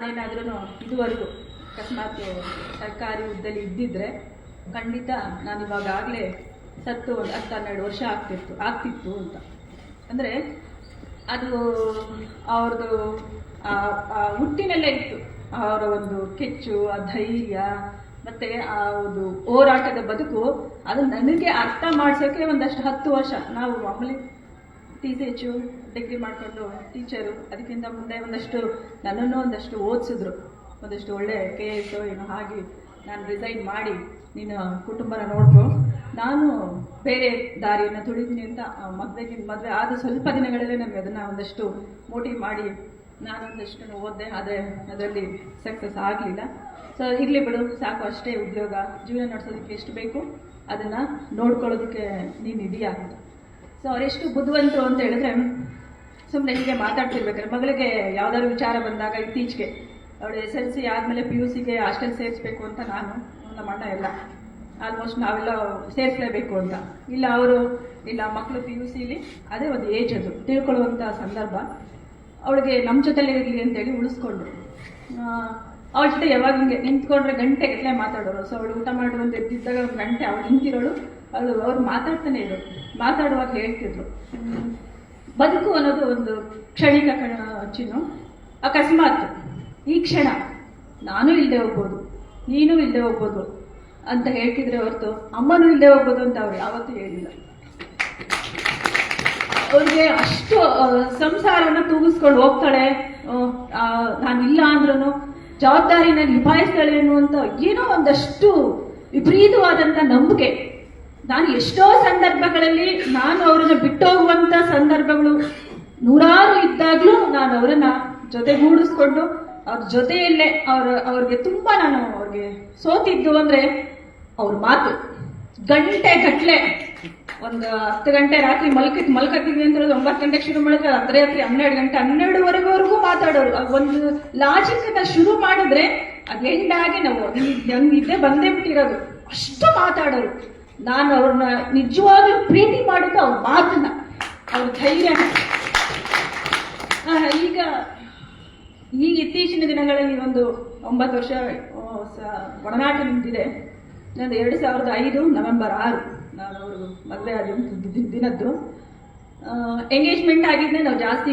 ಏನಾದ್ರೂ ಇದುವರೆಗೂ ಅಕಸ್ಮಾತ್ ಸರ್ಕಾರಿ ಹುದ್ದೆಲಿ ಇದ್ದಿದ್ರೆ ಖಂಡಿತ ನಾನು ಇವಾಗ ಆಗಲೇ ಸತ್ತು ಒಂದು ಹತ್ತು ಹನ್ನೆರಡು ವರ್ಷ ಆಗ್ತಿತ್ತು ಆಗ್ತಿತ್ತು ಅಂತ. ಅಂದ್ರೆ ಅದು ಅವ್ರದ್ದು ಹುಟ್ಟಿನಲ್ಲೇ ಇತ್ತು. ಅವರ ಒಂದು ಕೆಚ್ಚು, ಆ ಧೈರ್ಯ, ಮತ್ತೆ ಆ ಒಂದು ಹೋರಾಟದ ಬದುಕು, ಅದು ನನಗೆ ಅರ್ಥ ಮಾಡ್ಸೋಕ್ಕೆ ಒಂದಷ್ಟು ಹತ್ತು ವರ್ಷ. ನಾವು ಮಾಮೂಲಿ ಟಿ ಸಿ ಎಚ್ ಡಿಗ್ರಿ ಮಾಡಿಕೊಂಡು ಟೀಚರು, ಅದಕ್ಕಿಂತ ಮುಂದೆ ಒಂದಷ್ಟು ನನ್ನನ್ನು ಒಂದಷ್ಟು ಓದಿಸಿದ್ರು. ಒಂದಷ್ಟು ಒಳ್ಳೆ ಕೆ ಎಸ್ ಏನೋ ಹಾಗೆ ನಾನು ರಿಸೈನ್ ಮಾಡಿ ನೀನು ಕುಟುಂಬನ ನೋಡ್ಕೊ. ನಾನು ಬೇರೆ ದಾರಿಯನ್ನು ತುಳಿತೀನಿ ಅಂತ ಮದುವೆಗೆ ಮದುವೆ ಆದ ಸ್ವಲ್ಪ ದಿನಗಳಲ್ಲೇ ನನಗೆ ಅದನ್ನು ಒಂದಷ್ಟು ಮೋಟಿವ್ ಮಾಡಿ ನಾನು ಒಂದಷ್ಟು ಓದಿದೆ. ಆದರೆ ಅದರಲ್ಲಿ ಸಕ್ಸಸ್ ಆಗಲಿಲ್ಲ. ಸೊ ಇರಲಿ ಬಿಡು, ಸಾಕು, ಅಷ್ಟೇ ಉದ್ಯೋಗ. ಜೀವನ ನಡೆಸೋದಕ್ಕೆ ಎಷ್ಟು ಬೇಕು, ಅದನ್ನು ನೋಡ್ಕೊಳ್ಳೋದಕ್ಕೆ ನೀನು ಇದೆಯಾ ಸೊ ಅವರೆಷ್ಟು ಬುದ್ಧಿವಂತರು ಅಂತ ಹೇಳಿದ್ರೆ ಸುಮ್ಮನೆ ಹೀಗೆ ಮಾತಾಡ್ತಿರ್ಬೇಕಾದ್ರೆ ಮಗಳಿಗೆ ಯಾವ್ದಾದ್ರು ವಿಚಾರ ಬಂದಾಗ ಇತ್ತೀಚೆಗೆ ಅವಳು ಎಸ್ ಎಲ್ ಸಿ ಆದಮೇಲೆ ಪಿ ಯು ಸಿಗೆ ಹಾಸ್ಟೆಲ್ ಸೇರಿಸ್ಬೇಕು ಅಂತ ನಾನು ನಮ್ಮ ಅಣ್ಣ ಎಲ್ಲ. ಆಲ್ಮೋಸ್ಟ್ ನಾವೆಲ್ಲ ಸೇರಿಸಲೇಬೇಕು ಅಂತ. ಇಲ್ಲ ಅವರು, ಇಲ್ಲ ಮಕ್ಕಳು ಪಿ ಯು ಸಿಲಿ ಅದೇ ಒಂದು ಏಜ್ ಅದು. ತಿಳ್ಕೊಳ್ಳುವಂಥ ಸಂದರ್ಭ. ಅವಳಿಗೆ ನಮ್ಮ ಜೊತೆಲೇ ಇರಲಿ ಅಂತೇಳಿ ಉಳಿಸ್ಕೊಂಡ್ರು. ಅವಳ ಜೊತೆ ಯಾವಾಗ ಹಿಂಗೆ ನಿಂತ್ಕೊಂಡ್ರೆ ಗಂಟೆ ಗಟ್ಟಲೆ ಮಾತಾಡೋರು. ಸೊ ಅವಳು ಊಟ ಮಾಡುವಂತ ಎದ್ದಿದ್ದಾಗ ಗಂಟೆ ಅವಳು ನಿಂತಿರೋಳು. ಅವಳು, ಅವ್ರು ಮಾತಾಡ್ತಾನೆ ಇದ್ರು. ಮಾತಾಡುವಾಗ ಹೇಳ್ತಿದ್ರು. ಬದುಕು ಅನ್ನೋದು ಒಂದು ಕ್ಷಣಿಕ ಕಣ ಚಿನ್ನು ಅಕಸ್ಮಾತ್ ಈ ಕ್ಷಣ ನಾನು ಇಲ್ಲದೆ ಹೋಗ್ಬೋದು, ನೀನು ಇಲ್ಲದೆ ಹೋಗ್ಬೋದು ಅಂತ ಹೇಳ್ತಿದ್ರೆ ಹೊರತು ಅಮ್ಮನೂ ಇಲ್ಲದೆ ಹೋಗ್ಬೋದು ಅಂತ ಅವ್ರು ಯಾವತ್ತೂ ಹೇಳಿಲ್ಲ. ಅವ್ರಿಗೆ ಅಷ್ಟು ಸಂಸಾರವನ್ನು ತೂಗಿಸ್ಕೊಂಡು ಹೋಗ್ತಾಳೆ. ನಾನು ಇಲ್ಲ ಅಂದ್ರೂ ಜವಾಬ್ದಾರಿನ ನಿಭಾಯಿಸ್ತಾಳೆ ಅನ್ನುವಂಥ ಏನೋ ಒಂದಷ್ಟು ವಿಪರೀತವಾದಂಥ ನಂಬಿಕೆ. ನಾನು ಎಷ್ಟೋ ಸಂದರ್ಭಗಳಲ್ಲಿ ನಾನು ಅವರನ್ನ ಬಿಟ್ಟೋಗುವಂಥ ಸಂದರ್ಭಗಳು ನೂರಾರು ಇದ್ದಾಗ್ಲೂ ನಾನು ಅವರನ್ನ ಜೊತೆಗೂಡಿಸ್ಕೊಂಡು ಅವ್ರ ಜೊತೆಯಲ್ಲೇ ಅವ್ರ ಅವ್ರಿಗೆ ತುಂಬಾ ನಾನು ಅವ್ರಿಗೆ ಸೋತಿದ್ದು ಅಂದ್ರೆ ಅವ್ರ ಮಾತು. ಗಂಟೆ ಗಟ್ಲೆ ಒಂದು ಹತ್ತು ಗಂಟೆ ರಾತ್ರಿ ಮಲ್ಕ ಮಲ್ಕತ್ತಿದ್ವಿ ಅಂತ ಒಂಬತ್ತು ಗಂಟೆಗೆ ಶುರು ಮಾಡಿದ್ರೆ ಅರ್ಧರಾತ್ರಿ ಹನ್ನೆರಡು ಗಂಟೆ, ಹನ್ನೆರಡುವರೆವರೆಗೂ ಮಾತಾಡೋರು. ಒಂದು ಲಾಜಿಕ್ ಶುರು ಮಾಡಿದ್ರೆ ಅದು ನಾವು ನಂಗೆ ಇದ್ದೇ ಬಂದೇ ಬಿಟ್ಟಿರೋದು. ಅಷ್ಟು ಮಾತಾಡೋರು. ನಾನು ಅವ್ರನ್ನ ನಿಜವಾಗ್ಲೂ ಪ್ರೀತಿ ಮಾಡಿದ್ದು ಅವ್ರ ಮಾತನ್ನ, ಅವ್ರ ಧೈರ್ಯ ಈಗ ಈ ಇತ್ತೀಚಿನ ದಿನಗಳಲ್ಲಿ ಒಂದು ಒಂಬತ್ತು ವರ್ಷ ಒಡನಾಟ ನಿಂತಿದೆ. ನಂದು ಎರಡು ಸಾವಿರದ ಐದು ನವೆಂಬರ್ ಆರು ನಾನು ಅವರು ಮದುವೆ ಆದ ದಿನದ್ದು. ಎಂಗೇಜ್ಮೆಂಟ್ ಆಗಿದ್ದೆ ನಾವು ಜಾಸ್ತಿ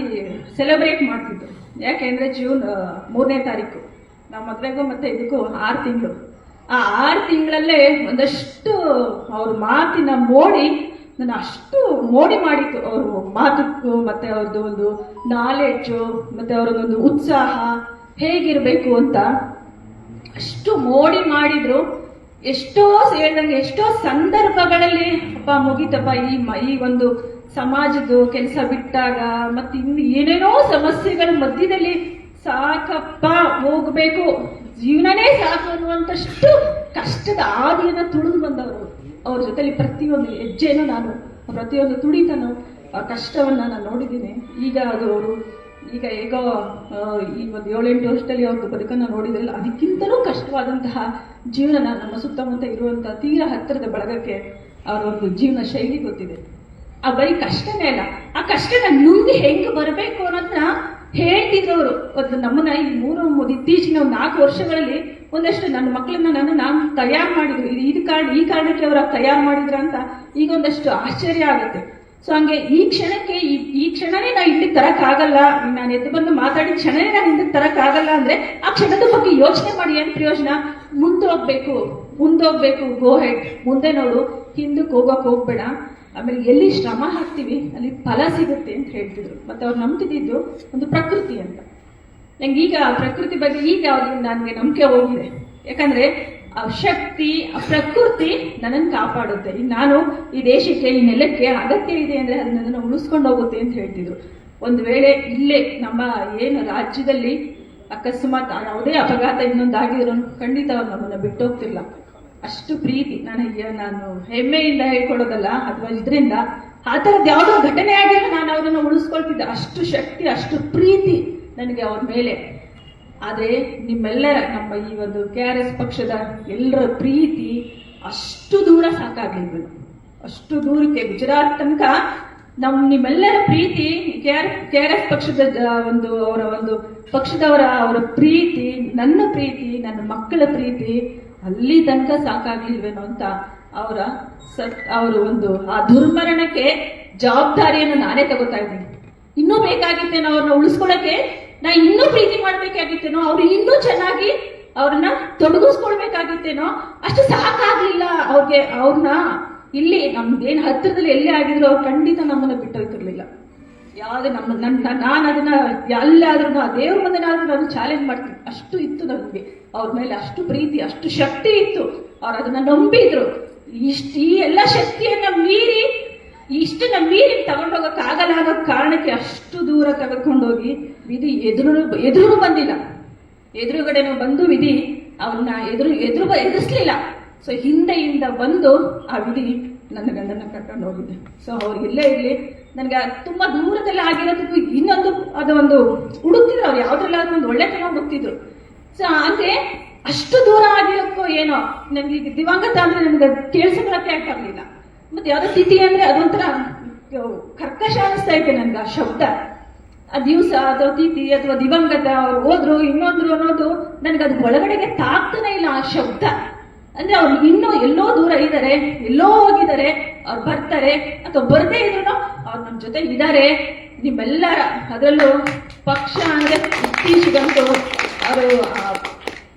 ಸೆಲೆಬ್ರೇಟ್ ಮಾಡ್ತಿದ್ದೆ ಯಾಕೆಂದರೆ ಜೂನ್ ಮೂರನೇ ತಾರೀಕು. ನಾವು ಮದುವೆಗೂ ಮತ್ತು ಇದಕ್ಕೂ ಆರು ತಿಂಗಳು. ಆ ಆರು ತಿಂಗಳಲ್ಲೇ ಒಂದಷ್ಟು ಅವ್ರ ಮಾತಿನ ಮೋಡಿ, ನನ್ನ ಅಷ್ಟು ಮೋಡಿ ಮಾಡಿತ್ತು ಅವರು ಮಾತು ಮತ್ತೆ ಅವ್ರದ್ದು ಒಂದು ನಾಲೆಡ್ಜು ಮತ್ತೆ ಅವ್ರದ್ದೊಂದು ಉತ್ಸಾಹ ಹೇಗಿರಬೇಕು ಅಂತ. ಅಷ್ಟು ಮೋಡಿ ಮಾಡಿದ್ರು. ಎಷ್ಟೋ ಹೇಳ್ದಂಗೆ ಎಷ್ಟೋ ಸಂದರ್ಭಗಳಲ್ಲಿ, ಅಪ್ಪ, ಮುಗಿತಪ್ಪ, ಈ ಈ ಒಂದು ಸಮಾಜದ್ದು ಕೆಲಸ ಬಿಟ್ಟಾಗ ಮತ್ತೆ ಇನ್ನು ಏನೇನೋ ಸಮಸ್ಯೆಗಳ ಮಧ್ಯದಲ್ಲಿ ಸಾಕಪ್ಪ, ಹೋಗ್ಬೇಕು. ಜೀವನನೇ ಸಾಕು ಅನ್ನುವಂಥಷ್ಟು ಕಷ್ಟದ ಆದಿಯನ್ನ ತುಳಿದು ಬಂದವರು. ಅವ್ರ ಜೊತೆಲಿ ಪ್ರತಿಯೊಂದು ಹೆಜ್ಜೆನೂ ನಾನು, ಪ್ರತಿಯೊಂದು ತುಡಿತನೂ, ಆ ಕಷ್ಟವನ್ನ ನಾನು ನೋಡಿದ್ದೀನಿ. ಈಗ ಅದು ಅವರು, ಈಗ ಹೇಗೋ ಈ ಒಂದು ಏಳೆಂಟು ವರ್ಷದಲ್ಲಿ ಅವ್ರದ್ದು ಬದುಕನ್ನು ನೋಡಿದ್ರಲ್ಲ ಅದಕ್ಕಿಂತಲೂ ಕಷ್ಟವಾದಂತಹ ಜೀವನ ನಮ್ಮ ಸುತ್ತಮುತ್ತ ಇರುವಂತಹ ತೀರಾ ಹತ್ತಿರದ ಬಳಗಕ್ಕೆ ಅವರ ಒಂದು ಜೀವನ ಶೈಲಿ ಗೊತ್ತಿದೆ. ಆ ಬರೀ ಕಷ್ಟನೇ ಅಲ್ಲ, ಆ ಕಷ್ಟನ ನುಂಗಿ ಹೆಂಗೆ ಬರಬೇಕು ಅನ್ನೋದನ್ನ ಹೇಳ್ತಿದ್ರು ಅವರು ಒಂದು ನಮ್ಮನ್ನ ಈ ಮೂರು ಇತ್ತೀಚಿನ ಒಂದು ನಾಲ್ಕು ವರ್ಷಗಳಲ್ಲಿ ಒಂದಷ್ಟು ನನ್ನ ಮಕ್ಕಳನ್ನ ನಾನು ನಾನು ತಯಾರು ಮಾಡಿದ್ರು. ಇದು ಕಾರಣ, ಈ ಕಾರಣಕ್ಕೆ ಅವರ ತಯಾರು ಮಾಡಿದ್ರ ಅಂತ ಈಗ ಒಂದಷ್ಟು ಆಶ್ಚರ್ಯ ಆಗುತ್ತೆ. ಸೊ ಹಂಗೆ ಈ ಕ್ಷಣಕ್ಕೆ ಈ ಈ ಕ್ಷಣನೇ ನಾ ಇಲ್ಲಿಗೆ ತರಕ್ಕಾಗಲ್ಲ. ನಾನು ಎದ್ದು ಬಂದು ಮಾತಾಡಿದ ಕ್ಷಣನೇ ನಾನು ಹಿಂದಕ್ಕೆ ತರಕ್ಕಾಗಲ್ಲ ಅಂದ್ರೆ ಆ ಕ್ಷಣದ ಬಗ್ಗೆ ಯೋಚನೆ ಮಾಡಿ ಏನ್ ಪ್ರಯೋಜನ? ಮುಂದೋಗ್ಬೇಕು ಮುಂದೋಗ್ಬೇಕು ಗೋ ಮುಂದೆ ನೋಡು, ಹಿಂದಕ್ಕೆ ಹೋಗಕ್ ಹೋಗ್ಬೇಡ. ಆಮೇಲೆ ಎಲ್ಲಿ ಶ್ರಮ ಹಾಕ್ತೀವಿ, ಅಲ್ಲಿ ಫಲ ಸಿಗುತ್ತೆ ಅಂತ ಹೇಳ್ತಿದ್ರು. ಮತ್ತೆ ಅವ್ರು ನಂಬ್ತಿದ್ದು ಒಂದು ಪ್ರಕೃತಿ ಅಂತ. ನಂಗೆ ಈಗ ಪ್ರಕೃತಿ ಬಗ್ಗೆ ಈಗ ಅವ್ರಿಗೆ ನನಗೆ ನಂಬಿಕೆ ಹೋಗಿದೆ. ಯಾಕಂದ್ರೆ ಆ ಶಕ್ತಿ ಆ ಪ್ರಕೃತಿ ನನ್ನನ್ನು ಕಾಪಾಡುತ್ತೆ. ಈಗ ನಾನು ಈ ದೇಶಕ್ಕೆ, ಈ ನೆಲಕ್ಕೆ ಅಗತ್ಯ ಇದೆ ಅಂದ್ರೆ ಅದನ್ನ ನನ್ನನ್ನು ಉಳಿಸ್ಕೊಂಡು ಹೋಗುತ್ತೆ ಅಂತ ಹೇಳ್ತಿದ್ರು. ಒಂದು ವೇಳೆ ಇಲ್ಲೇ ನಮ್ಮ ಏನು ರಾಜ್ಯದಲ್ಲಿ ಅಕಸ್ಮಾತ್ ಯಾವುದೇ ಅಪಘಾತ ಇನ್ನೊಂದಾಗಿದ್ರು ಖಂಡಿತ ನಮ್ಮನ್ನ ಬಿಟ್ಟೋಗ್ತಿಲ್ಲ. ಅಷ್ಟು ಪ್ರೀತಿ. ನಾನು ಅಯ್ಯ- ನಾನು ಹೆಮ್ಮೆಯಿಂದ ಹೇಳ್ಕೊಡೋದಲ್ಲ ಅಥವಾ ಇದರಿಂದ ಆ ಥರದ್ದು ಯಾವುದೋ ಘಟನೆ ಆಗಿರೋ ನಾನು ಅವರನ್ನು ಉಳಿಸ್ಕೊಳ್ತಿದ್ದೆ. ಅಷ್ಟು ಶಕ್ತಿ, ಅಷ್ಟು ಪ್ರೀತಿ ನನಗೆ ಅವ್ರ ಮೇಲೆ. ಆದರೆ ನಿಮ್ಮೆಲ್ಲರ, ನಮ್ಮ ಈ ಒಂದು ಕೆ ಆರ್ ಎಸ್ ಪಕ್ಷದ ಎಲ್ಲರ ಪ್ರೀತಿ ಅಷ್ಟು ದೂರ ಸಾಕಾಗ್ಲಿಲ್ಲ ಅಷ್ಟು ದೂರಕ್ಕೆ ಗುಜರಾತ್ ತನಕ ನಮ್ ನಿಮ್ಮೆಲ್ಲರ ಪ್ರೀತಿ K R K R S ಪಕ್ಷದ ಒಂದು ಅವರ ಒಂದು ಪಕ್ಷದವರ ಅವರ ಪ್ರೀತಿ, ನನ್ನ ಪ್ರೀತಿ, ನನ್ನ ಮಕ್ಕಳ ಪ್ರೀತಿ ಅಲ್ಲಿ ತನಕ ಸಾಕಾಗ್ಲಿಲ್ವೇನೋ ಅಂತ ಅವರ ಸತ್, ಅವರು ಒಂದು, ಆ ದುರ್ಮರಣಕ್ಕೆ ಜವಾಬ್ದಾರಿಯನ್ನು ನಾನೇ ತಗೋತಾ ಇದ್ದೀನಿ. ಇನ್ನೂ ಬೇಕಾಗಿತ್ತೇನೋ ಅವ್ರನ್ನ ಉಳಿಸ್ಕೊಳಕ್ಕೆ? ನಾ ಇನ್ನೂ ಪ್ರೀತಿ ಮಾಡ್ಬೇಕಾಗಿತ್ತೇನೋ? ಅವ್ರು ಇನ್ನೂ ಚೆನ್ನಾಗಿ ಅವ್ರನ್ನ ತೊಡಗಿಸ್ಕೊಳ್ಬೇಕಾಗಿತ್ತೇನೋ? ಅಷ್ಟು ಸಾಕಾಗ್ಲಿಲ್ಲ ಅವ್ರಿಗೆ, ಅವ್ರನ್ನ ಇಲ್ಲಿ ನಮ್ದೇನು ಹತ್ತಿರದಲ್ಲಿ ಎಲ್ಲೇ ಆಗಿದ್ರು ಅವ್ರು ಖಂಡಿತ ನಮ್ಮನ್ನ ಬಿಟ್ಟೋಗ್ತಿರ್ಲಿಲ್ಲ ಯಾವ್ದು ನಮ್ಮ ನನ್ನ ನಾನು ಅದನ್ನ ಎಲ್ಲಾದ್ರೂ ಆ ದೇವ್ರ ಮುಂದೆನಾದ್ರೂ ನಾನು ಚಾಲೆಂಜ್ ಮಾಡ್ತೀನಿ. ಅಷ್ಟು ಇತ್ತು ನನಗೆ. ಅವ್ರ ಮೇಲೆ ಅಷ್ಟು ಪ್ರೀತಿ, ಅಷ್ಟು ಶಕ್ತಿ ಇತ್ತು. ಅವ್ರು ಅದನ್ನ ನಂಬಿದ್ರು. ಇಷ್ಟು ಈ ಎಲ್ಲ ಶಕ್ತಿಯನ್ನ ಮೀರಿ, ಇಷ್ಟನ್ನ ಮೀರಿ ತಗೊಂಡೋಗಕ್ ಆಗಲ್ಲ ಆಗೋ ಕಾರಣಕ್ಕೆ ಅಷ್ಟು ದೂರ ತಗೊಂಡೋಗಿ ವಿಧಿ ಎದುರು ಎದುರು ಬಂದಿಲ್ಲ. ಎದುರುಗಡೆನೂ ಬಂದು ವಿಧಿ ಅವನ್ನ ಎದುರು ಎದುರು ಎದುರಿಸ್ಲಿಲ್ಲ. ಸೊ ಹಿಂದೆಯಿಂದ ಬಂದು ಆ ವಿಧಿ ನನ್ನ ಗಂಡನ ಕರ್ಕೊಂಡು ಹೋಗಿದ್ದೆ ಸೊ ಅವ್ರು ಇಲ್ಲೇ ಇರ್ಲಿ. ನನಗೆ ತುಂಬಾ ದೂರದಲ್ಲಿ ಆಗಿರೋದಕ್ಕೂ ಇನ್ನೊಂದು ಅದು ಒಂದು ಹುಡುಕ್ತಿದ್ರು ಅವ್ರು, ಯಾವ್ದ್ರಲ್ಲ ಒಂದು ಒಳ್ಳೆ ತನ ಹುಡುಕ್ತಿದ್ರು ಸೊ ಅಂದ್ರೆ ಅಷ್ಟು ದೂರ ಆಗಿರೋಕ್ಕೋ ಏನೋ ನನಗೆ ಈಗ ದಿವಂಗತ ಅಂದ್ರೆ ನನಗೆ ಕೇಳಿಸ್ಕೊಳಕ್ಕೆ ಆಗ್ಲಿಲ್ಲ. ಮತ್ತೆ ಯಾವ್ದೋ ತಿಥಿ ಅಂದ್ರೆ ಅದೊಂಥರ ಕರ್ಕಶ ಅನಿಸ್ತಾ ಇದೆ ನನ್ಗೆ ಆ ಶಬ್ದ. ಆ ದಿವಸ ಅಥವಾ ತಿಥಿ ಅಥವಾ ದಿವಂಗತ, ಅವ್ರು ಹೋದ್ರು, ಇನ್ನೊಂದ್ರು ಅನ್ನೋದು ನನಗೆ ಅದು ಒಳಗಡೆಗೆ ತಾಕ್ತಾನೆ ಇಲ್ಲ ಆ ಶಬ್ದ. ಅಂದ್ರೆ ಅವ್ರು ಇನ್ನೂ ಎಲ್ಲೋ ದೂರ ಇದ್ದಾರೆ, ಎಲ್ಲೋ ಹೋಗಿದ್ದಾರೆ, ಅವ್ರು ಬರ್ತಾರೆ, ಅಥವಾ ಬರದೇ ಇದ್ರು ಅವ್ರು ನಮ್ಮ ಜೊತೆ ಇದ್ದಾರೆ. ನಿಮ್ಮೆಲ್ಲರ ಅದರಲ್ಲೂ ಪಕ್ಷ ಅಂದ್ರೆ ಇತ್ತೀಚೆಗಂತೂ ಅವರು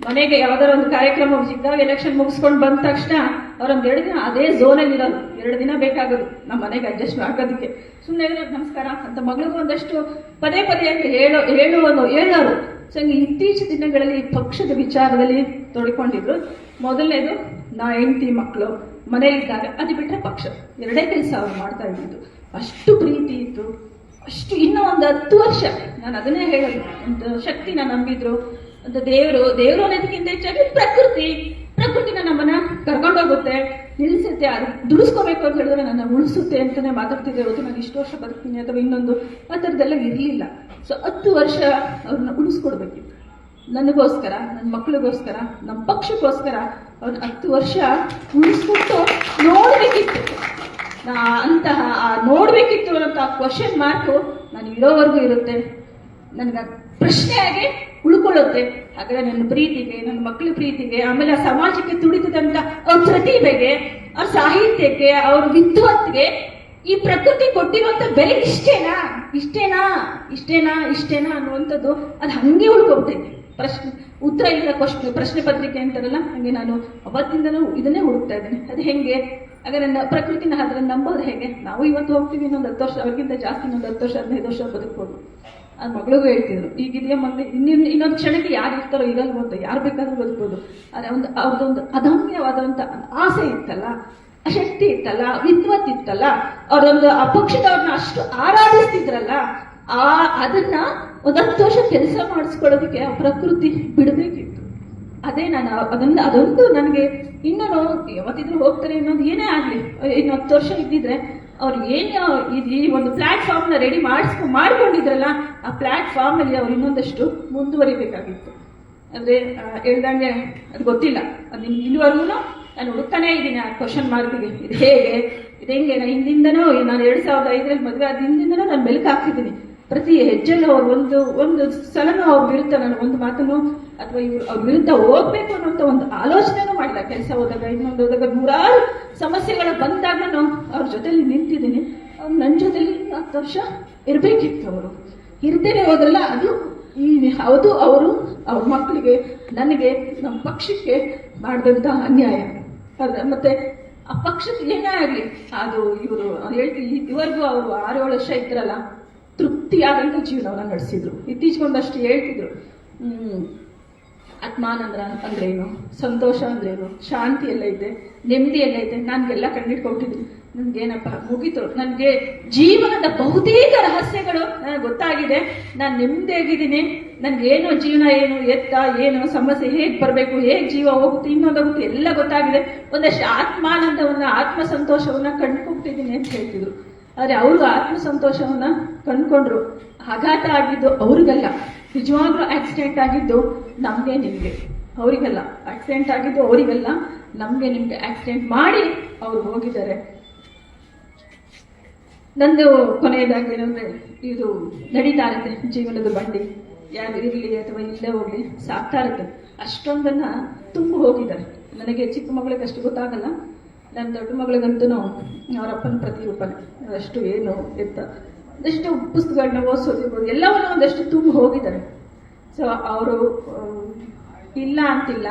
ಮನೆಗೆ ಯಾವ್ದಾರ ಒಂದು ಕಾರ್ಯಕ್ರಮ ಸಿಕ್ಕಾಗ ಎಲೆಕ್ಷನ್ ಮುಗಿಸ್ಕೊಂಡು ಬಂದ ತಕ್ಷಣ ಅವ್ರೊಂದ್ ಎರಡು ದಿನ ಅದೇ ಝೋನಲ್ಲಿ ಇರೋದು. ಎರಡು ದಿನ ಬೇಕಾಗೋದು. ನಮ್ಮ ಮನೆಗೆ ಅಡ್ಜಸ್ಟ್ ಆಗೋದಕ್ಕೆ ಸುಮ್ಮನೆ ನಮಸ್ಕಾರ, ಅಂತ ಮಗಳಿಗೂ ಒಂದಷ್ಟು ಪದೇ ಪದೇ ಅಂತ ಹೇಳೋ, ಹೇಳುವನು, ಹೇಳೋರು. ಸೊ ಹಂಗೆ ಇತ್ತೀಚಿನ ದಿನಗಳಲ್ಲಿ ಪಕ್ಷದ ವಿಚಾರದಲ್ಲಿ ತೊಡ್ಕೊಂಡಿದ್ರು. ಮೊದಲನೇದು, ನಾ ಹೆಂಡತಿ ಮಕ್ಕಳು ಮನೇಲಿದ್ದಾಗ ಅದು ಬಿಟ್ಟರೆ ಪಕ್ಷ. ಎರಡೇ ಕೆಲಸ ಅವ್ರು ಮಾಡ್ತಾ ಇದ್ದಿದ್ದು. ಅಷ್ಟು ಪ್ರೀತಿ ಇತ್ತು. ಅಷ್ಟು ಇನ್ನೂ ಒಂದು ಹತ್ತು ವರ್ಷ. ನಾನು ಅದನ್ನೇ ಹೇಳೋದು. ಒಂದು ಶಕ್ತಿನ ನಂಬಿದ್ರು. ಒಂದು ದೇವರು ದೇವರು ಅನ್ನೋದಕ್ಕಿಂತ ಹೆಚ್ಚಾಗಿ ಪ್ರಕೃತಿ ಪ್ರಕೃತಿನ ನಮ್ಮನ್ನ ಕರ್ಕೊಂಡೋಗುತ್ತೆ ನಿಲ್ಸುತ್ತೆ ಅದು ದುಡಿಸ್ಕೋಬೇಕು ಅಂತ ಹೇಳಿದ್ರೆ ನನ್ನ ಉಳಿಸುತ್ತೆ ಅಂತಾನೆ ಮಾತಾಡ್ತಿದ್ದೆ. ಹೊರತು ನಾನು ಇಷ್ಟು ವರ್ಷ ಬದುಕ್ತೀನಿ ಅಥವಾ ಇನ್ನೊಂದು ಆ ಥರದ್ದೆಲ್ಲ ಇರಲಿಲ್ಲ. ಸೊ ಹತ್ತು ವರ್ಷ ಅವ್ರನ್ನ ಉಳಿಸ್ಕೊಡ್ಬೇಕಿತ್ತು. ನನಗೋಸ್ಕರ, ನನ್ನ ಮಕ್ಕಳಿಗೋಸ್ಕರ, ನಮ್ಮ ಪಕ್ಷಕ್ಕೋಸ್ಕರ ಅವ್ರನ್ನ ಹತ್ತು ವರ್ಷ ಉಳಿಸ್ಕೊಟ್ಟು ನೋಡ್ಬೇಕಿತ್ತು. ಅಂತಹ ಆ ನೋಡ್ಬೇಕಿತ್ತು ಅನ್ನೋಂಥ ಕ್ವಶನ್ ಮಾರ್ಕು ನಾನು ಇರೋವರೆಗೂ ಇರುತ್ತೆ. ನನಗೆ ಪ್ರಶ್ನೆಯಾಗಿ ಉಳ್ಕೊಳ್ಳುತ್ತೆ. ಹಾಗಾದ್ರೆ ನನ್ನ ಪ್ರೀತಿಗೆ, ನನ್ನ ಮಕ್ಕಳ ಪ್ರೀತಿಗೆ, ಆಮೇಲೆ ಆ ಸಮಾಜಕ್ಕೆ ತುಡಿತದಂತ ಅವ್ರ ಪ್ರತಿಭೆಗೆ, ಅವ್ರ ಸಾಹಿತ್ಯಕ್ಕೆ, ಅವ್ರ ವಿದ್ವತ್ಗೆ ಈ ಪ್ರಕೃತಿ ಕೊಟ್ಟಿರುವಂತ ಬೆಲೆ ಇಷ್ಟೇನಾ? ಇಷ್ಟೇನಾ? ಇಷ್ಟೇನಾ? ಇಷ್ಟೇನಾ ಅನ್ನುವಂಥದ್ದು ಅದು ಹಂಗೆ ಉಳ್ಕೊಬಿಟ್ಟೈತೆ. ಪ್ರಶ್ನೆ, ಉತ್ತರ ಇಲ್ಲ ಕ್ವಶನ್ ಪ್ರಶ್ನೆ ಪತ್ರಿಕೆ ಅಂತಾರಲ್ಲ, ಹಂಗೆ ನಾನು ಅವತ್ತಿಂದನೂ ಇದನ್ನೇ ಹುಡುಕ್ತಾ ಇದ್ದೇನೆ. ಅದು ಹೆಂಗೆ? ಹಾಗೆ ನನ್ನ ಪ್ರಕೃತಿನ ಅದ್ರ ನಂಬೋದು ಹೇಗೆ? ನಾವು ಇವತ್ತು ಹೋಗ್ತೀವಿ ಇನ್ನೊಂದು ಹತ್ತು ವರ್ಷ, ಅವ್ರಿಗಿಂತ ಜಾಸ್ತಿ ಇನ್ನೊಂದು ಹತ್ತು ವರ್ಷ, ಹದಿನೈದು ವರ್ಷ ಬದುಕ್ಬೋದು. ಆ ಮಗಳಿಗೂ ಹೇಳ್ತಿದ್ರು ಈಗಿದೆಯಾ ಮೊನ್ನೆ ಇನ್ನೊಂದು ಇನ್ನೊಂದು ಕ್ಷಣಕ್ಕೆ ಯಾರು ಇರ್ತಾರೋ ಇರಲ್ವೋ ಅಂತ ಯಾರು ಬೇಕಾದ್ರೂ ಬದುಕ್ಬೋದು ಅದೇ ಒಂದು ಅವ್ರದ್ದೊಂದು ಅದಮ್ಯವಾದಂಥ ಆಸೆ ಇತ್ತಲ್ಲ, ಶಕ್ತಿ ಇತ್ತಲ್ಲ, ವಿದ್ವತ್ ಇತ್ತಲ್ಲ ಅವರೊಂದು ಆ ಅಷ್ಟು ಆರಾಧಿಸ್ತಿದ್ರಲ್ಲ, ಆ ಅದನ್ನ ಒಂದು ಹತ್ತು ವರ್ಷ ಕೆಲಸ ಮಾಡಿಸ್ಕೊಳ್ಳೋದಕ್ಕೆ ಪ್ರಕೃತಿ ಬಿಡಬೇಕಿತ್ತು. ಅದೇ ನಾನು ಅದನ್ನ ಅದೊಂದು ನನಗೆ ಇನ್ನೂ ಯಾವತ್ತಿದ್ರು ಹೋಗ್ತಾರೆ ಅನ್ನೋದು ಏನೇ ಆಗಲಿ, ಇನ್ನು ಹತ್ತು ವರ್ಷ ಇದ್ದಿದ್ರೆ ಅವ್ರು ಏನು ಈ ಒಂದು ಪ್ಲಾಟ್ಫಾರ್ಮ್ನ ರೆಡಿ ಮಾಡಿಸ್ಕೊ, ಮಾಡ್ಕೊಂಡಿದ್ರಲ್ಲ, ಆ ಪ್ಲಾಟ್ಫಾರ್ಮಲ್ಲಿ ಅವ್ರು ಇನ್ನೊಂದಷ್ಟು ಮುಂದುವರಿಬೇಕಾಗಿತ್ತು. ಅಂದರೆ ಹೇಳ್ದಂಗೆ ಅದು ಗೊತ್ತಿಲ್ಲ. ಅದು ನಿಮ್ಗೆ ಇಲ್ಲಿವರೆಗೂ ನಾನು ಹುಡುಕ್ತಾನೇ ಇದ್ದೀನಿ ಆ ಕ್ವಶನ್ ಮಾರ್ಕಿಗೆ ಇದು ಹೇಗೆ? ಇದು ಹೆಂಗೆ? ನಾನು ಹಿಂದಿಂದನೂ ನಾನು ಎರಡು ಸಾವಿರದ ಐದರಲ್ಲಿ ಮದುವೆ ಆದ ನಾನು ಮೆಲುಕು ಹಾಕ್ತಿದ್ದೀನಿ ಪ್ರತಿ ಹೆಜ್ಜೆಲ್ಲೂ ಅವ್ರು ಒಂದು ಒಂದು ಸಲನೂ ಅವ್ರ ವಿರುದ್ಧ ನಾನು ಒಂದು ಮಾತನ್ನು ಅಥವಾ ಇವ್ರು ಅವ್ರ ವಿರುದ್ಧ ಹೋಗ್ಬೇಕು ಅನ್ನೋಂಥ ಒಂದು ಆಲೋಚನೆನೂ ಮಾಡಿಲ್ಲ. ಕೆಲಸ ಹೋದಾಗ, ಇನ್ನೊಂದು ಹೋದಾಗ ನೂರಾರು ಸಮಸ್ಯೆಗಳು ಬಂದಾಗ ನಾನು ಅವ್ರ ಜೊತೆಲಿ ನಿಂತಿದ್ದೀನಿ. ನನ್ನ ಜೊತೆಲಿ ಹತ್ತು ವರ್ಷ ಇರಬೇಕಿತ್ತು ಅವರು. ಇರ್ದೇನೆ ಹೋದ್ರಲ್ಲ ಅದು, ಈ ಅದು ಅವರು ಅವ್ರ ಮಕ್ಕಳಿಗೆ, ನನಗೆ, ನಮ್ಮ ಪಕ್ಷಕ್ಕೆ ಮಾಡಿದಂಥ ಅನ್ಯಾಯ. ಮತ್ತೆ ಆ ಪಕ್ಷಕ್ಕೆ ಏನೇ ಆಗಲಿ, ಅದು ಇವರು ಹೇಳ್ತೀವಿ ಇವರೆಗೂ ಅವರು ಆರು ಏಳು ವರ್ಷ ಇದ್ರಲ್ಲ ತೃಪ್ತಿಯಾದಂಥ ಜೀವನವನ್ನ ನಡೆಸಿದ್ರು. ಇತ್ತೀಚೆಗೊಂದಷ್ಟು ಹೇಳ್ತಿದ್ರು. ಆತ್ಮಾನಂದ್ರ ಅಂದ್ರೇನು ಸಂತೋಷ ಅಂದ್ರೇನು? ಶಾಂತಿ ಎಲ್ಲ ಇದೆ, ನೆಮ್ಮದಿ ಎಲ್ಲ ಇದೆ. ನನ್ಗೆಲ್ಲ ಕಂಡಿಟ್ಕೊಟ್ಟಿದ್ರು ನನ್ಗೇನಪ್ಪ, ಮುಗೀತು. ನನಗೆ ಜೀವನದ ಬಹುತೇಕ ರಹಸ್ಯಗಳು ನನಗೆ ಗೊತ್ತಾಗಿದೆ. ನಾನು ನೆಮ್ಮದಿಯಾಗಿದ್ದೀನಿ. ನನ್ಗೇನು ಜೀವನ ಏನು, ಎತ್ತ, ಏನು, ಸಮಸ್ಯೆ ಹೇಗೆ ಬರಬೇಕು, ಹೇಗೆ ಜೀವ ಹೋಗುತ್ತೆ ಇನ್ನೊಂದಾಗುತ್ತೆ ಎಲ್ಲ ಗೊತ್ತಾಗಿದೆ. ಒಂದಷ್ಟು ಆತ್ಮಾನಂದವನ್ನ ಆತ್ಮ ಸಂತೋಷವನ್ನ ಕಂಡುಕೊಟ್ಟಿದ್ದೀನಿ ಅಂತ ಹೇಳ್ತಿದ್ರು. ಆದ್ರೆ ಅವರು ಆತ್ಮ ಸಂತೋಷವನ್ನ ಕಂಡ್ಕೊಂಡ್ರು. ಆಘಾತ ಆಗಿದ್ದು ಅವ್ರಿಗಲ್ಲ. ನಿಜವಾಗ್ಲೂ ಆಕ್ಸಿಡೆಂಟ್ ಆಗಿದ್ದು ನಮ್ಗೆ ನಿಮ್ಗೆ. ಅವರಿಗಲ್ಲ. ಆಕ್ಸಿಡೆಂಟ್ ಆಗಿದ್ದು ಅವರಿಗಲ್ಲ. ನಮ್ಗೆ ನಿಮ್ಗೆ ಆಕ್ಸಿಡೆಂಟ್ ಮಾಡಿ ಅವ್ರು ಹೋಗಿದ್ದಾರೆ. ನಂದು ಕೊನೆಯದಾಗಿ ಏನಂದ್ರೆ ಇದು ನಡೀತಾ ಇರುತ್ತೆ ಜೀವನದ ಬಂಡಿ. ಯಾರು ಇರಲಿ ಅಥವಾ ಇಲ್ಲೇ ಹೋಗ್ಲಿ, ಸಾಕ್ತಾ ಇರುತ್ತೆ. ಅಷ್ಟೊಂದನ್ನ ತುಂಬ ಹೋಗಿದ್ದಾರೆ. ನನಗೆ ಚಿಕ್ಕ ಮಗಳಿಗೆ ಅಷ್ಟು ಗೊತ್ತಾಗಲ್ಲ. ನನ್ನ ದೊಡ್ಡ ಮಗಳಿಗಂತೂ ಅವರಪ್ಪನ ಪ್ರತಿರೂಪನೆ ಅಷ್ಟು ಏನು ಎತ್ತ ಒಂದಷ್ಟು ಪುಸ್ತಕಗಳನ್ನ ಓದಿಸೋದಿರ್ಬೋದು ಎಲ್ಲವನ್ನೂ ಒಂದಷ್ಟು ತುಂಬಿ ಹೋಗಿದ್ದಾರೆ. ಸೊ ಅವರು ಇಲ್ಲ ಅಂತಿಲ್ಲ.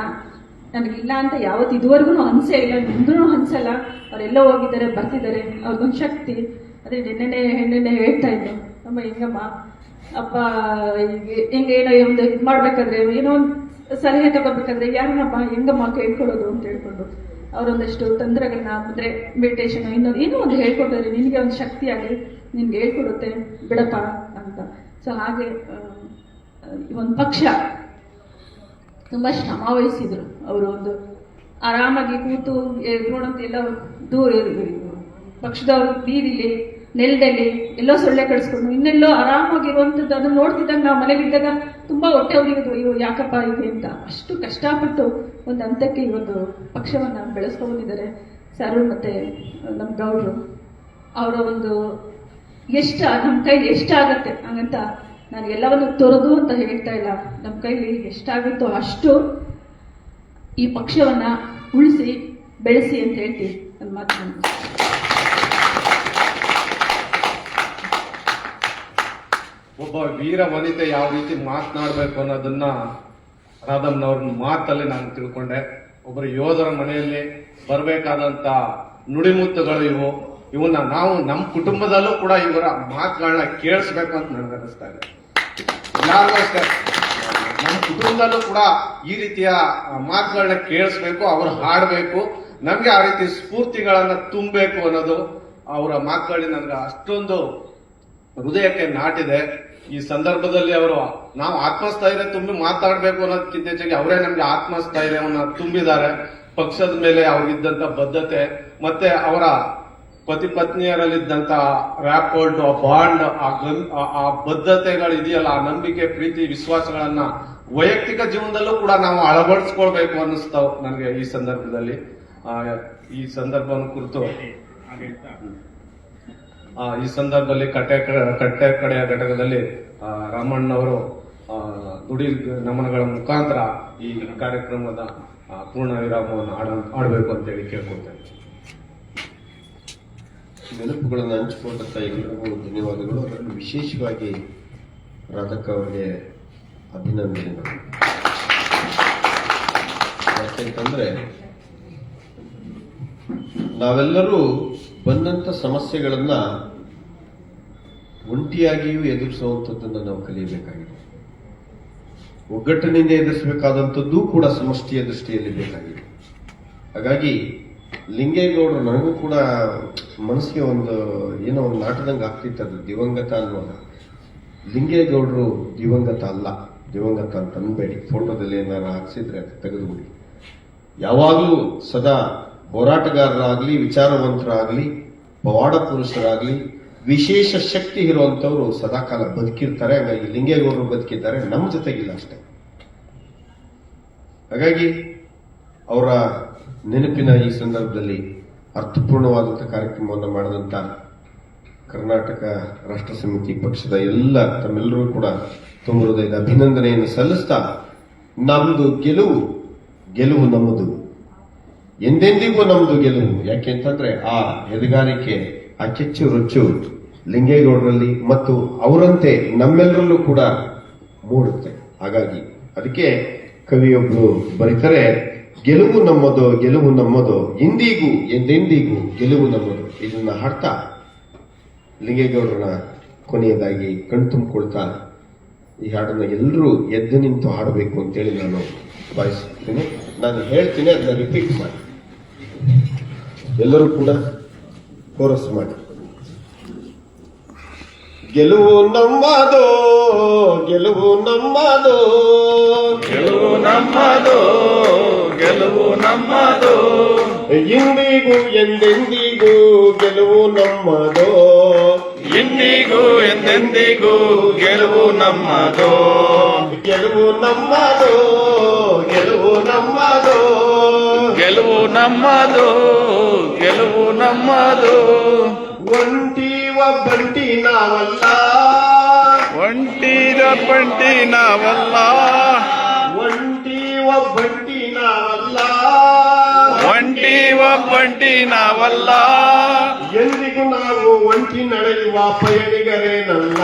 ನನಗಿಲ್ಲ ಅಂತ ಯಾವತ್ತು ಇದುವರೆಗೂ ಅನಿಸೇ ಇಲ್ಲ. ನಿಮ್ದೂ ಅನ್ಸಲ್ಲ. ಅವರೆಲ್ಲ ಹೋಗಿದ್ದಾರೆ, ಬರ್ತಿದ್ದಾರೆ. ಅವ್ರಿಗೊಂದು ಶಕ್ತಿ. ಅದೇ ನೆನ್ನೆನೆ ಹೆಣ್ಣೆ ಹೇಳ್ತಾ ಇದ್ರು. ಅಮ್ಮ, ಹೆಂಗಮ್ಮ? ಅಪ್ಪ, ಹೆಂಗೆ ಏನೋ ಒಂದು ಇದು ಮಾಡ್ಬೇಕಾದ್ರೆ, ಏನೋ ಒಂದು ಸಲಹೆ ತಗೋಬೇಕಾದ್ರೆ ಯಾರನ್ನಪ್ಪ, ಹೆಂಗಮ್ಮ ಕೇಳ್ಕೊಳ್ಳೋದು ಅಂತ ಹೇಳ್ಕೊಂಡು. ಅವರೊಂದಷ್ಟು ತಂತ್ರಗಳನ್ನ ಅಂದ್ರೆ ಮೆಡಿಟೇಷನ್ ಇನ್ನೊಂದು, ಏನೋ ಒಂದು ಹೇಳ್ಕೊಟ್ಟಿದ್ರೆ ನಿನಗೆ ಒಂದು ಶಕ್ತಿ ಆಗಲಿ, ನಿನ್ಗೆ ಹೇಳ್ಕೊಡುತ್ತೆ. ಬಿಡಪ್ಪ ಅಂತ. ಸೊ ಹಾಗೆ ಒಂದು ಪಕ್ಷ ತುಂಬಾ ಶ್ರಮ ವಹಿಸಿದ್ರು. ಅವರು ಒಂದು ಆರಾಮಾಗಿ ಕೂತು ಎ- ನೋಡಂತ ಎಲ್ಲ ದೂರ ಪಕ್ಷದವರು ಬೀದಿಲಿ ನೆಲದಲ್ಲಿ ಎಲ್ಲೋ ಸೊಳ್ಳೆ ಕಳಿಸ್ಕೊಂಡು ಇನ್ನೆಲ್ಲೋ ಆರಾಮಾಗಿರುವಂಥದ್ದು ಅದನ್ನ ನೋಡ್ತಿದ್ದಾಗ ನಾವು ಮನೆಗಿದ್ದಾಗ ತುಂಬ ಹೊಟ್ಟೆ ಉರಿಯೋದು ಅಯ್ಯೋ ಯಾಕಪ್ಪ ಇದೆ ಅಂತ. ಅಷ್ಟು ಕಷ್ಟಪಟ್ಟು ಒಂದು ಹಂತಕ್ಕೆ ಈ ಒಂದು ಪಕ್ಷವನ್ನು ಬೆಳೆಸ್ಕೊಂಡಿದ್ದಾರೆ ಸರ್ ಮತ್ತೆ ನಮ್ಮ ಗೌಡ್ರು. ಅವರ ಒಂದು ಎಷ್ಟು ನಮ್ಮ ಕೈಲಿ ಎಷ್ಟಾಗತ್ತೆ ಹಂಗಂತ ನಾನು ಎಲ್ಲವನ್ನು ತೊರೆದು ಅಂತ ಹೇಳ್ತಾ ಇಲ್ಲ. ನಮ್ಮ ಕೈಲಿ ಎಷ್ಟಾಗುತ್ತೋ ಅಷ್ಟು ಈ ಪಕ್ಷವನ್ನು ಉಳಿಸಿ, ಬೆಳೆಸಿ ಅಂತ ಹೇಳ್ತೀನಿ. ನನ್ನ ಮಾತು ಒಬ್ಬ ವೀರ ವನಿತೆ ಯಾವ ರೀತಿ ಮಾತನಾಡಬೇಕು ಅನ್ನೋದನ್ನ ರಾಧಮ್ನವ್ರ ಮಾತಲ್ಲಿ ನಾನು ತಿಳ್ಕೊಂಡೆ. ಒಬ್ಬರು ಯೋಧರ ಮನೆಯಲ್ಲಿ ಬರಬೇಕಾದಂತ ನುಡಿಮುತ್ತುಗಳು ಇವು. ಇವನ್ನ ನಾವು ನಮ್ಮ ಕುಟುಂಬದಲ್ಲೂ ಕೂಡ ಇವರ ಮಾತುಗಳನ್ನ ಕೇಳಿಸ್ಬೇಕು ಅಂತ ನನಗನ್ನಿಸ್ತಾ ಇದೆ. ನಮ್ಮ ಕುಟುಂಬದಲ್ಲೂ ಕೂಡ ಈ ರೀತಿಯ ಮಾತುಗಳನ್ನ ಕೇಳಿಸ್ಬೇಕು, ಅವ್ರು ಹಾಡಬೇಕು. ನಮ್ಗೆ ಆ ರೀತಿ ಸ್ಫೂರ್ತಿಗಳನ್ನ ತುಂಬಬೇಕು ಅನ್ನೋದು ಅವರ ಮಾತುಗಳಲ್ಲಿ ನನಗೆ ಅಷ್ಟೊಂದು ಹೃದಯಕ್ಕೆ ನಾಟಿದೆ. ಈ ಸಂದರ್ಭದಲ್ಲಿ ಅವರು ನಾವು ಆತ್ಮಸ್ಥೈರ್ಯ ತುಂಬಿ ಮಾತಾಡಬೇಕು ಅನ್ನೋದಕ್ಕಿಂತ ಹೆಚ್ಚಾಗಿ ಅವರೇ ನಮ್ಗೆ ಆತ್ಮಸ್ಥೈರ್ಯವನ್ನು ತುಂಬಿದ್ದಾರೆ. ಪಕ್ಷದ ಮೇಲೆ ಅವ್ರಿಗಿದ್ದಂತ ಬದ್ಧತೆ ಮತ್ತೆ ಅವರ ಪತಿ ಪತ್ನಿಯರಲ್ಲಿದ್ದಂತ ರ್ಯಾಪೋಲ್ಟ್ ಆ ಬಾಂಡ್ ಆ ಬದ್ಧತೆಗಳು ಇದೆಯಲ್ಲ ಆ ನಂಬಿಕೆ ಪ್ರೀತಿ ವಿಶ್ವಾಸಗಳನ್ನ ವೈಯಕ್ತಿಕ ಜೀವನದಲ್ಲೂ ಕೂಡ ನಾವು ಅಳವಡಿಸ್ಕೊಳ್ಬೇಕು ಅನ್ನಿಸ್ತಾವ್ ನನಗೆ ಈ ಸಂದರ್ಭದಲ್ಲಿ. ಈ ಸಂದರ್ಭವನ್ನು ಕುರಿತು ಆ, ಈ ಸಂದರ್ಭದಲ್ಲಿ ಕಟ್ಟೆ ಕಟ್ಟೆ ಕಡೆಯ ಘಟಕದಲ್ಲಿ ರಾಮಣ್ಣವರು ದುಡಿ ನಮನಗಳ ಮುಖಾಂತರ ಈ ಕಾರ್ಯಕ್ರಮದ ಪೂರ್ಣ ವಿರಾಮವನ್ನು ಆಡ ಆಡಬೇಕು ಅಂತೇಳಿ ಕೇಳ್ಕೊಳ್ತೇನೆ ನೆನಪುಗಳನ್ನು ಹಂಚಿಕೊಂಡಂತ ಎಲ್ಲರಿಗೂ ಧನ್ಯವಾದಗಳು. ಅದರಲ್ಲಿ ವಿಶೇಷವಾಗಿ ರಾಧಕ್ಕ ಅವರಿಗೆ ಅಭಿನಂದನೆಗಳು. ಯಾಕೆಂತಂದ್ರೆ, ನಾವೆಲ್ಲರೂ ಬಂದಂತ ಸಮಸ್ಯೆಗಳನ್ನ ಒಂಟಿಯಾಗಿಯೂ ಎದುರಿಸುವಂಥದ್ದನ್ನು ನಾವು ಕಲಿಯಬೇಕಾಗಿದೆ. ಒಗ್ಗಟ್ಟಿನಿಂದ ಎದುರಿಸಬೇಕಾದಂಥದ್ದು ಕೂಡ ಸಮಷ್ಟಿಯ ದೃಷ್ಟಿಯಲ್ಲಿ ಬೇಕಾಗಿದೆ. ಹಾಗಾಗಿ ಲಿಂಗೇಗೌಡರು ನನಗೂ ಕೂಡ ಮನಸ್ಸಿಗೆ ಒಂದು ಏನೋ ಒಂದು ನಾಟದಂಗೆ ಆಗ್ತಿತ್ತು ಅದು, ದಿವಂಗತ ಅನ್ನೋದು ಲಿಂಗೇಗೌಡರು ದಿವಂಗತ ಅಲ್ಲ, ದಿವಂಗತ ಅಂತ ಅನ್ಬೇಡಿ. ಫೋಟೋದಲ್ಲಿ ಏನಾರು ಹಾಕ್ಸಿದ್ರೆ ಅದು ತೆಗೆದುಬಿಡಿ. ಯಾವಾಗಲೂ ಸದಾ ಹೋರಾಟಗಾರರಾಗಲಿ, ವಿಚಾರವಂತರಾಗಲಿ, ಪವಾಡ ಪುರುಷರಾಗ್ಲಿ ವಿಶೇಷ ಶಕ್ತಿ ಇರುವಂತವರು ಸದಾಕಾಲ ಬದುಕಿರ್ತಾರೆ, ಹಾಗಾಗಿ ಲಿಂಗೇಗೌಡರು ಬದುಕಿದ್ದಾರೆ, ನಮ್ಮ ಜೊತೆಗಿಲ್ಲ ಅಷ್ಟೇ. ಹಾಗಾಗಿ ಅವರ ನೆನಪಿನ ಈ ಸಂದರ್ಭದಲ್ಲಿ ಅರ್ಥಪೂರ್ಣವಾದಂಥ ಕಾರ್ಯಕ್ರಮವನ್ನು ಮಾಡಿದಂತ ಕರ್ನಾಟಕ ರಾಷ್ಟ್ರ ಸಮಿತಿ ಪಕ್ಷದ ಎಲ್ಲ, ತಮ್ಮೆಲ್ಲರೂ ಕೂಡ ತುಂಬ ಹೃದಯದ ಅಭಿನಂದನೆಯನ್ನು ಸಲ್ಲಿಸ್ತಾ ನಮ್ದು ಗೆಲುವು ಗೆಲುವು ನಮ್ಮದು. ಎಂದೆಂದಿಗೂ ನಮ್ಮದು ಗೆಲುವು. ಯಾಕೆ ಅಂತಂದ್ರೆ ಆ ಎದುಗಾರಿಕೆ ಆ ಕೆಚ್ಚು ರೊಚ್ಚು ಲಿಂಗೇಗೌಡರಲ್ಲಿ ಮತ್ತು ಅವರಂತೆ ನಮ್ಮೆಲ್ಲರಲ್ಲೂ ಕೂಡ ಮೂಡುತ್ತೆ. ಹಾಗಾಗಿ ಅದಕ್ಕೆ ಕವಿಯೊಬ್ಬರು ಬರೀತಾರೆ, ಗೆಲುವು ನಮ್ಮದು ಗೆಲುವು ನಮ್ಮದು, ಇಂದಿಗೂ, ಎಂದೆಂದಿಗೂ ಗೆಲುವು ನಮ್ಮದು. ಇದನ್ನ ಹಾಡ್ತಾ ಲಿಂಗೇಗೌಡರನ್ನ ಕೊನೆಯದಾಗಿ ಕಣ್ತುಂಬಿಕೊಳ್ತಾ ಈ ಹಾಡನ್ನು ಎಲ್ಲರೂ ಎದ್ದು ನಿಂತು ಹಾಡಬೇಕು ಅಂತೇಳಿ ನಾನು ಭಾವಿಸುತ್ತೇನೆ. ನಾನು ಹೇಳ್ತೀನಿ, ಅದನ್ನ ರಿಪೀಟ್ ಮಾಡಿ. ಎಲ್ಲರೂ ಕೂಡ ಕೋರಸ್ ಮಾಡಿ. ಗೆಲುವು ನಮ್ಮದು ಗೆಲುವು ನಮ್ಮದು ಗೆಲುವು ನಮ್ಮದು ಗೆಲುವು ನಮ್ಮದು ಇಂದಿಗೂ ಎಂದೆಂದಿಗೂ ಗೆಲುವು ನಮ್ಮದು ಇಂದಿಗೂ ಎಂದೆಂದಿಗೂ ಗೆಲುವು ನಮ್ಮದು ಗೆಲುವು ನಮ್ಮದು ಗೆಲುವು ನಮ್ಮದು ಗೆಲುವು ನಮ್ಮದು ಗೆಲುವು ನಮ್ಮದು ಒಂಟಿ ಒಬ್ಬಂಟಿ ನಾವಲ್ಲ. ಒಂಟಿದ ಬಂಟಿ ನಾವಲ್ಲ. ಒಂಟಿ ಒಬ್ಬಂಟಿ ನಾವಲ್ಲ. ಒಂಟಿ ಒಬ್ಬಂಟಿ ನಾವಲ್ಲ. ಎಂದಿಗೂ ನಾವು ಒಂಟಿ ನಡೆಯುವ ಪಯಣಿಗರೇನಲ್ಲ.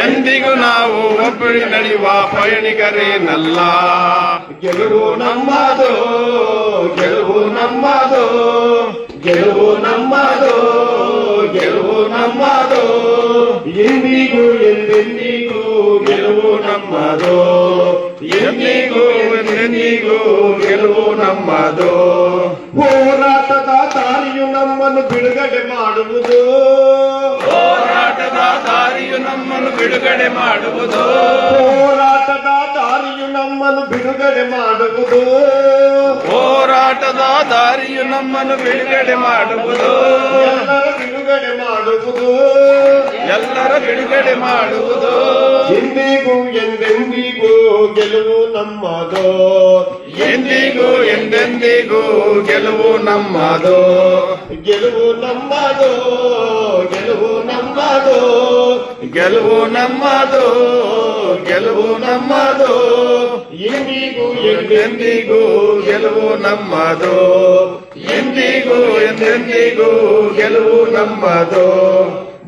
ಎಂದಿಗೂ ನಾವು ಒಬ್ಬರಿ ನಡೆಯುವ ಪಯಣಿಗರೇನಲ್ಲ. ಗೆಲುವು ನಮ್ಮದು ಗೆಲುವು ನಮ್ಮದು ಗೆಲುವು ನಮ್ಮದು. ಗೆಲುವು ನಮ್ಮದು. ಎಂದಿಗೂ ಎಂದೆಂದಿಗೂ ಗೆಲುವು ನಮ್ಮದು. ಎಂದಿಗೂ ಎಂದೆಂದಿಗೂ ಗೆಲುವು ನಮ್ಮದು. ಹೋರಾಟದ ದಾರಿಯು ನಮ್ಮನ್ನು ಬಿಡುಗಡೆ ಮಾಡುವುದು. ಹೋರಾಟದ ದಾರಿಯು ನಮ್ಮನ್ನು ಬಿಡುಗಡೆ ಮಾಡುವುದು. ಹೋರಾಟದ ದಾರಿಯು ನಮ್ಮನ್ನು ಬಿಡುಗಡೆ ಮಾಡುವುದು. ಹೋರಾಟದ ದಾರಿಯು ನಮ್ಮನ್ನು ಬಿಡುಗಡೆ ಮಾಡುವುದು. ಬಿಡುಗಡೆ ಮಾಡುವುದು. ಎಲ್ಲರ ಬಿಡುಗಡೆ ಮಾಡುವುದು. ಎಂದಿಗೂ ಎಂದೆಂದಿಗೂ ಗೆಲುವು ನಮ್ಮದು. ಎಂದಿಗೂ ಎಂದೆಂದಿಗೂ ಗೆಲುವು ನಮ್ಮದು. ಗೆಲುವು ನಮ್ಮದು ಗೆಲುವು ನಮ್ಮದು ಗೆಲುವು ನಮ್ಮದು ಗೆಲುವು ನಮ್ಮದು ಎಂದಿಗೂ ಎಂದೆಂದಿಗೂ ಗೆಲುವು ನಮ್ಮದು ಎಂದಿಗೂ ಎಂದೆಂದಿಗೂ ಗೆಲುವು ನಮ್ಮದು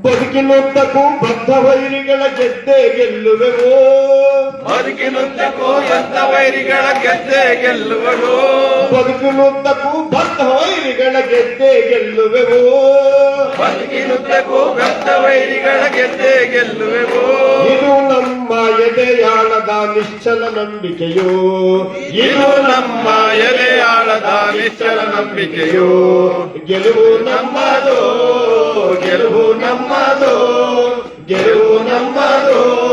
ಬದುಕಿನುದ್ದಕ್ಕೂ ಬದ್ಧ ವೈರಿಗಳ ಗೆದ್ದೆ ಗೆಲ್ಲುವೆವು? ಬದುಕಿನುದ್ದಕ್ಕೂ ಬದ್ಧ ವೈರಿಗಳ ಗೆದ್ದೆ ಗೆಲ್ಲುವರು ಬದುಕಿನುದ್ದಕ್ಕೂ ಬದ್ಧ ವೈರಿಗಳ ಗೆದ್ದೆ ಗೆಲ್ಲುವೆವು? ಬದುಕಿನುದ್ದಕ್ಕೂ ಬದ್ಧ ವೈರಿಗಳ ಗೆದ್ದೆ ಗೆಲ್ಲುವೆವು? ಇದು ನಮ್ಮ ಎದೆಯಾಳದ ನಿಶ್ಚಲ ನಂಬಿಕೆಯು? ಇದು ನಮ್ಮ ಎದೆಯಾಳದ ನಿಶ್ಚಲ ನಂಬಿಕೆಯು? ಗೆಲುವು ನಮ್ಮದು. ಗೆಲುವು ನಮ್ಮದು. ಗೆಲುವು ನಮ್ಮದು.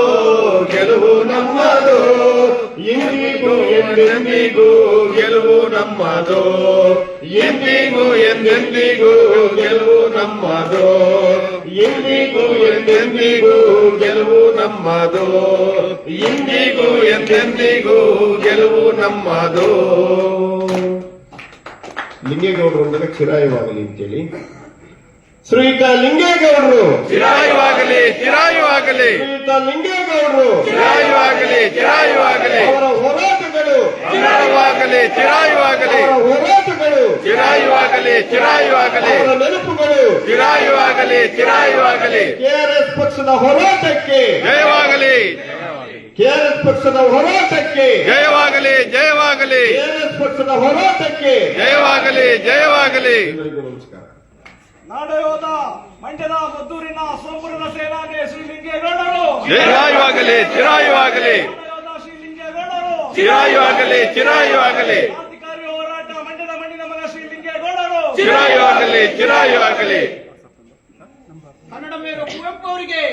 ಗೆಲುವು ನಮ್ಮದು. ಎಂದಿಗೂ ಎಂದೆಂದಿಗೂ ಗೆಲುವು ನಮ್ಮದು. ಎಂದಿಗೂ ಎಂದೆಂದಿಗೂ ಗೆಲುವು ನಮ್ಮದು. ಎಂದಿಗೂ ಎಂದೆಂದಿಗೂ ಗೆಲುವು ನಮ್ಮದು. ಇಂದಿಗೂ ಎಂದೆಂದಿಗೂ ಗೆಲುವು ನಮ್ಮದು. ಲಿಂಗೇಗೌಡರು ಅಂದರೆ ಚಿರಾಯವಾಗಲಿ ಅಂತೇಳಿ. ಶ್ರೀಯುತ ಲಿಂಗೇಗೌಡರು ಚಿರಾಯುವಾಗಲಿ ಚಿರಾಯುವಾಗಲಿ ಶ್ರೀಯುತ ಲಿಂಗೇಗೌಡರು ಚಿರಾಯುವಾಗಲಿ ಚಿರಾಯುವಾಗಲಿ ಅವರ ಹೋರಾಟಗಳು. ಚಿರಾಯುವಾಗಲಿ ಚಿರಾಯುವಾಗಲಿ ಹೋರಾಟಗಳು. ಚಿರಾಯುವಾಗಲಿ ಚಿರಾಯುವಾಗಲಿ ಅವರ ನೆನಪುಗಳು. ಚಿರಾಯುವಾಗಲಿ ಚಿರಾಯುವಾಗಲಿ ಕೆಆರ್ಎಸ್ ಪಕ್ಷದ ಹೋರಾಟಕ್ಕೆ. ಜಯವಾಗಲಿ. ಕೆಆರ್ಎಸ್ ಪಕ್ಷದ ಹೋರಾಟಕ್ಕೆ. ಜಯವಾಗಲಿ ಜಯವಾಗಲಿ. ಕೆಆರ್ಎಸ್ ಪಕ್ಷದ ಹೋರಾಟಕ್ಕೆ. ಜಯವಾಗಲಿ ಜಯವಾಗಲಿ. ನಮಸ್ಕಾರ ನಾಡಯೋಧ ಮಂಡ್ಯದ ಮದ್ದೂರಿನ ಸೋಮಪುರದ ಸೇನಾನಿ ಶ್ರೀ ಲಿಂಗೇಗೌಡರು ಜಯವಾಗಲಿ ಚಿರಾಯುವಾಗಲಿ ನಾಡಯೋಧ ಶ್ರೀ ಲಿಂಗೇಗೌಡರು ಚಿರಾಯುವಾಗಲಿ ಚಿರಾಯುವಾಗಲಿ ಕ್ರಾಂತಿಕಾರಿ ಹೋರಾಟ ಮಂಡ್ಯದ ಮಣ್ಣಿನ ಮಗ ಶ್ರೀ ಲಿಂಗೇಗೌಡರು ಚಿರಾಯುವಾಗಲಿ ಚಿರಾಯುವಾಗಲಿ ಕನ್ನಡ ಮೇರು ಕುವೆಂಪು ಅವರಿಗೆ.